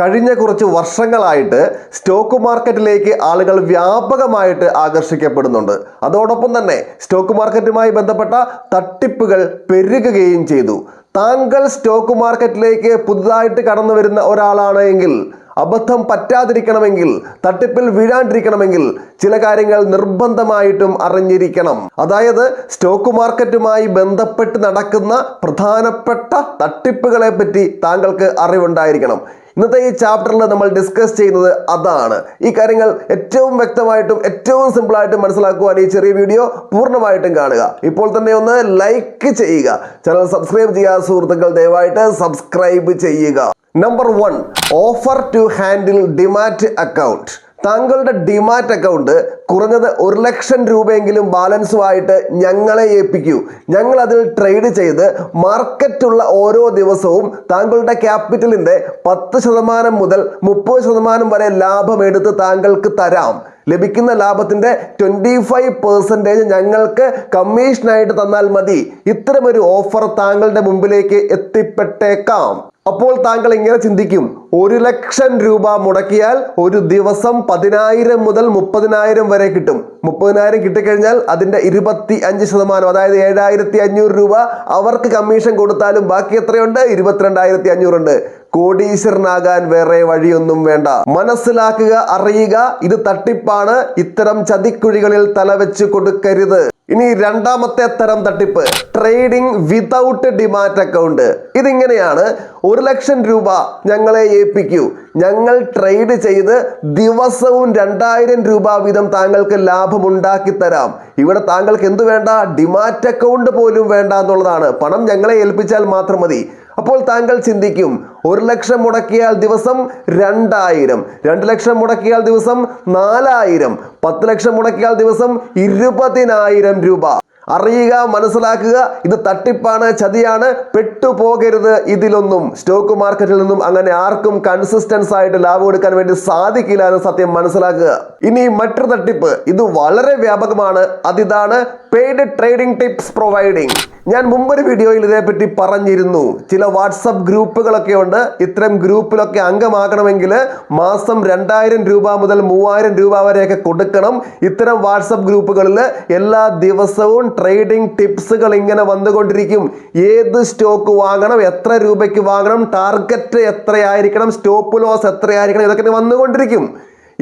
കഴിഞ്ഞ കുറച്ച് വർഷങ്ങളായിട്ട് സ്റ്റോക്ക് മാർക്കറ്റിലേക്ക് ആളുകൾ വ്യാപകമായിട്ട് ആകർഷിക്കപ്പെടുന്നുണ്ട്. അതോടൊപ്പം തന്നെ സ്റ്റോക്ക് മാർക്കറ്റുമായി ബന്ധപ്പെട്ട തട്ടിപ്പുകൾ പെരുകുകയും ചെയ്തു. താങ്കൾ സ്റ്റോക്ക് മാർക്കറ്റിലേക്ക് പുതുതായിട്ട് കടന്നു വരുന്ന ഒരാളാണ് എങ്കിൽ അബദ്ധം പറ്റാതിരിക്കണമെങ്കിൽ തട്ടിപ്പിൽ വീഴാണ്ടിരിക്കണമെങ്കിൽ ചില കാര്യങ്ങൾ നിർബന്ധമായിട്ടും അറിഞ്ഞിരിക്കണം. അതായത് സ്റ്റോക്ക് മാർക്കറ്റുമായി ബന്ധപ്പെട്ട് നടക്കുന്ന പ്രധാനപ്പെട്ട തട്ടിപ്പുകളെ പറ്റി താങ്കൾക്ക് അറിവുണ്ടായിരിക്കണം. ഇന്നത്തെ ഈ ചാപ്റ്ററിൽ നമ്മൾ ഡിസ്കസ് ചെയ്യുന്നത് അതാണ്. ഈ കാര്യങ്ങൾ ഏറ്റവും വ്യക്തമായിട്ടും ഏറ്റവും സിമ്പിളായിട്ടും മനസ്സിലാക്കുവാൻ ഈ ചെറിയ വീഡിയോ പൂർണമായിട്ടും കാണുക. ഇപ്പോൾ തന്നെ ഒന്ന് ലൈക്ക് ചെയ്യുക. ചാനൽ സബ്സ്ക്രൈബ് ചെയ്യുക. സുഹൃത്തുക്കൾ ദയവായിട്ട് സബ്സ്ക്രൈബ് ചെയ്യുക. Number one offer to handle demat account താങ്കളുടെ ഡിമാറ്റ് അക്കൗണ്ട് കുറഞ്ഞത് ഒരു ലക്ഷം രൂപയെങ്കിലും ബാലൻസുമായിട്ട് ഞങ്ങളെ ഏൽപ്പിക്കൂ. ഞങ്ങൾ അതിൽ ട്രേഡ് ചെയ്ത് മാർക്കറ്റുള്ള ഓരോ ദിവസവും താങ്കളുടെ ക്യാപിറ്റലിന്റെ പത്ത് ശതമാനം മുതൽ മുപ്പത് ശതമാനം വരെ ലാഭമെടുത്ത് താങ്കൾക്ക് തരാം. ലഭിക്കുന്ന ലാഭത്തിന്റെ ട്വന്റി ഫൈവ് പെർസെന്റേജ് ഞങ്ങൾക്ക് കമ്മീഷനായിട്ട് തന്നാൽ മതി. ഇത്തരമൊരു ഓഫർ താങ്കളുടെ മുമ്പിലേക്ക് എത്തിപ്പെട്ടേക്കാം. അപ്പോൾ താങ്കൾ ഇങ്ങനെ ചിന്തിക്കും ഒരു ലക്ഷം രൂപ മുടക്കിയാൽ ഒരു ദിവസം പതിനായിരം മുതൽ മുപ്പതിനായിരം വരെ കിട്ടും. മുപ്പതിനായിരം കിട്ടിക്കഴിഞ്ഞാൽ അതിന്റെ ഇരുപത്തി അഞ്ച് ശതമാനം അതായത് ഏഴായിരത്തി അഞ്ഞൂറ് രൂപ അവർക്ക് കമ്മീഷൻ കൊടുത്താലും ബാക്കി എത്രയുണ്ട്? ഇരുപത്തിരണ്ടായിരത്തി അഞ്ഞൂറുണ്ട് കോടീശ്വരനാകാൻ വേറെ വഴിയൊന്നും വേണ്ട. മനസ്സിലാക്കുക അറിയുക ഇത് തട്ടിപ്പാണ്. ഇത്തരം ചതിക്കുഴികളിൽ തലവെച്ച് കൊടുക്കരുത്. ഇനി രണ്ടാമത്തെ തരം തട്ടിപ്പ്. ട്രേഡിംഗ് വിതൗട്ട് ഡിമാറ്റ് അക്കൗണ്ട് ഇതിങ്ങനെയാണ് ഒരു ലക്ഷം രൂപ ഞങ്ങളെ ഏൽപ്പിക്കൂ. ഞങ്ങൾ ട്രേഡ് ചെയ്ത് ദിവസവും രണ്ടായിരം രൂപ വീതം താങ്കൾക്ക് ലാഭം ഉണ്ടാക്കി തരാം. ഇവിടെ താങ്കൾക്ക് എന്തു വേണ്ട? ഡിമാറ്റ് അക്കൗണ്ട് പോലും വേണ്ട എന്നുള്ളതാണ്. പണം ഞങ്ങളെ ഏൽപ്പിച്ചാൽ മാത്രം മതി. അപ്പോൾ താങ്കൾ ചിന്തിക്കും ഒരു ലക്ഷം മുടക്കിയാൽ ദിവസം രണ്ടായിരം രണ്ട് ലക്ഷം മുടക്കിയാൽ ദിവസം നാലായിരം പത്ത് ലക്ഷം മുടക്കിയാൽ ദിവസം ഇരുപതിനായിരം രൂപ. അറിയുക മനസ്സിലാക്കുക ഇത് തട്ടിപ്പാണ് ചതിയാണ് പെട്ടുപോകരുത് ഇതിലൊന്നും. സ്റ്റോക്ക് മാർക്കറ്റിൽ നിന്നും അങ്ങനെ ആർക്കും കൺസിസ്റ്റൻസ് ആയിട്ട് ലാഭം എടുക്കാൻ വേണ്ടി സാധിക്കില്ല എന്ന് സത്യം മനസ്സിലാക്കുക. ഇനി മറ്റൊരു തട്ടിപ്പ്. ഇത് വളരെ വ്യാപകമാണ്. അതിതാണ് പെയ്ഡ് ട്രേഡിംഗ് ടിപ്സ് പ്രൊവൈഡിങ് ഞാൻ മുമ്പൊരു വീഡിയോയിൽ ഇതേപ്പറ്റി പറഞ്ഞിരുന്നു. ചില വാട്സപ്പ് ഗ്രൂപ്പുകളൊക്കെ ഉണ്ട്. ഇത്തരം ഗ്രൂപ്പിലൊക്കെ അംഗമാകണമെങ്കിൽ മാസം രണ്ടായിരം രൂപ മുതൽ മൂവായിരം രൂപ വരെയൊക്കെ കൊടുക്കണം. ഇത്തരം വാട്സപ്പ് ഗ്രൂപ്പുകളിൽ എല്ലാ ദിവസവും ട്രേഡിംഗ് ടിപ്സുകൾ ഇങ്ങനെ വന്നുകൊണ്ടിരിക്കും. ഏത് സ്റ്റോക്ക് വാങ്ങണം എത്ര രൂപയ്ക്ക് വാങ്ങണം ടാർഗറ്റ് എത്രയായിരിക്കണം സ്റ്റോപ്പ് ലോസ് എത്രയായിരിക്കണം ഇതൊക്കെ വന്നുകൊണ്ടിരിക്കും.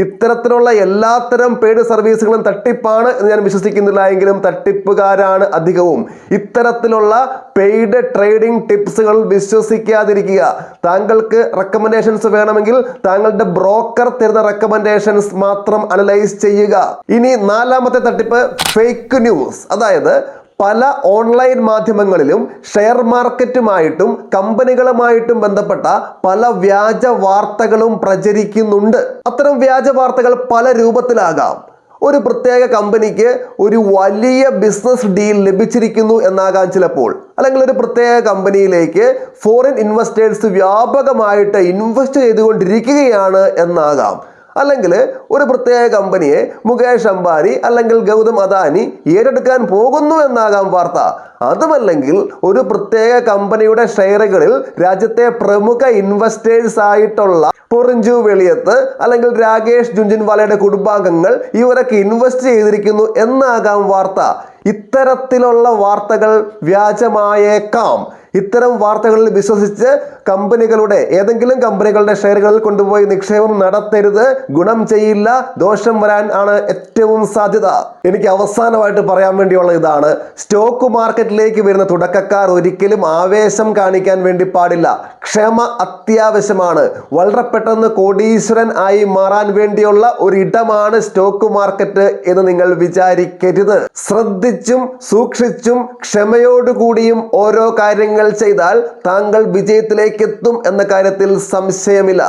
ഇത്തരത്തിലുള്ള എല്ലാത്തരം പെയ്ഡ് സർവീസുകളും തട്ടിപ്പാണ് എന്ന് ഞാൻ വിശ്വസിക്കുന്നില്ല എങ്കിലും തട്ടിപ്പുകാരാണ് അധികവും. ഇത്തരത്തിലുള്ള പെയ്ഡ് ട്രേഡിംഗ് ടിപ്സുകൾ വിശ്വസിക്കാതിരിക്കുക. താങ്കൾക്ക് റെക്കമെൻഡേഷൻസ് വേണമെങ്കിൽ താങ്കളുടെ ബ്രോക്കർ തരുന്ന റെക്കമെൻഡേഷൻസ് മാത്രം അനലൈസ് ചെയ്യുക. ഇനി നാലാമത്തെ തട്ടിപ്പ് ഫേക്ക് ന്യൂസ് അതായത് പല ഓൺലൈൻ മാധ്യമങ്ങളിലും ഷെയർ മാർക്കറ്റുമായിട്ടും കമ്പനികളുമായിട്ടും ബന്ധപ്പെട്ട പല വ്യാജ വാർത്തകളും പ്രചരിക്കുന്നുണ്ട്. അത്തരം വ്യാജ വാർത്തകൾ പല രൂപത്തിലാകാം. ഒരു പ്രത്യേക കമ്പനിക്ക് ഒരു വലിയ ബിസിനസ് ഡീൽ ലഭിച്ചിരിക്കുന്നു എന്നാകാം ചിലപ്പോൾ. അല്ലെങ്കിൽ ഒരു പ്രത്യേക കമ്പനിയിലേക്ക് ഫോറിൻ ഇൻവെസ്റ്റേഴ്സ് വ്യാപകമായിട്ട് ഇൻവെസ്റ്റ് ചെയ്തുകൊണ്ടിരിക്കുകയാണ് എന്നാകാം. അല്ലെങ്കിൽ ഒരു പ്രത്യേക കമ്പനിയെ മുകേഷ് അംബാനി അല്ലെങ്കിൽ ഗൗതം അദാനി ഏറ്റെടുക്കാൻ പോകുന്നു എന്നാകാം വാർത്ത. അതുമല്ലെങ്കിൽ ഒരു പ്രത്യേക കമ്പനിയുടെ ഷെയറുകളിൽ രാജ്യത്തെ പ്രമുഖ ഇൻവെസ്റ്റേഴ്സ് ആയിട്ടുള്ള പൊറിഞ്ചു വെളിയത്ത് അല്ലെങ്കിൽ രാകേഷ് ജുഞ്ചിൻവാലയുടെ കുടുംബാംഗങ്ങൾ ഇവരൊക്കെ ഇൻവെസ്റ്റ് ചെയ്തിരിക്കുന്നു എന്നാകാം വാർത്ത. ഇത്തരത്തിലുള്ള വാർത്തകൾ വ്യാജമായേക്കാം. ഇത്തരം വാർത്തകളിൽ വിശ്വസിച്ച് കമ്പനികളുടെ ഏതെങ്കിലും കമ്പനികളുടെ ഷെയറുകളിൽ കൊണ്ടുപോയി നിക്ഷേപം നടത്തരുത് ഗുണം ചെയ്യില്ല ദോഷം വരാൻ ആണ് ഏറ്റവും സാധ്യത. എനിക്ക് അവസാനമായിട്ട് പറയാൻ വേണ്ടിയുള്ള ഇതാണ്. സ്റ്റോക്ക് മാർക്കറ്റിലേക്ക് വരുന്ന തുടക്കക്കാർ ഒരിക്കലും ആവേശം കാണിക്കാൻ വേണ്ടി പാടില്ല. ക്ഷമ അത്യാവശ്യമാണ്. വളരെ പെട്ടെന്ന് കോടീശ്വരൻ ആയി മാറാൻ വേണ്ടിയുള്ള ഒരു ഇടമാണ് സ്റ്റോക്ക് മാർക്കറ്റ് എന്ന് നിങ്ങൾ വിചാരിക്കരുത്. ശ്രദ്ധിച്ചും സൂക്ഷിച്ചും ക്ഷമയോടുകൂടിയും ഓരോ കാര്യങ്ങൾ ചെയ്താൽ താങ്കൾ വിജയത്തിലേക്ക് എത്തും എന്ന കാര്യത്തിൽ സംശയമില്ല.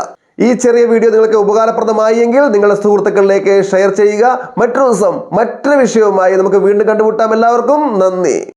ഈ ചെറിയ വീഡിയോ നിങ്ങൾക്ക് ഉപകാരപ്രദമായി എങ്കിൽ നിങ്ങളുടെ സുഹൃത്തുക്കളിലേക്ക് ഷെയർ ചെയ്യുക. മറ്റൊരു ദിവസം മറ്റൊരു വിഷയവുമായി നമുക്ക് വീണ്ടും കണ്ടുമുട്ടാം. എല്ലാവർക്കും നന്ദി.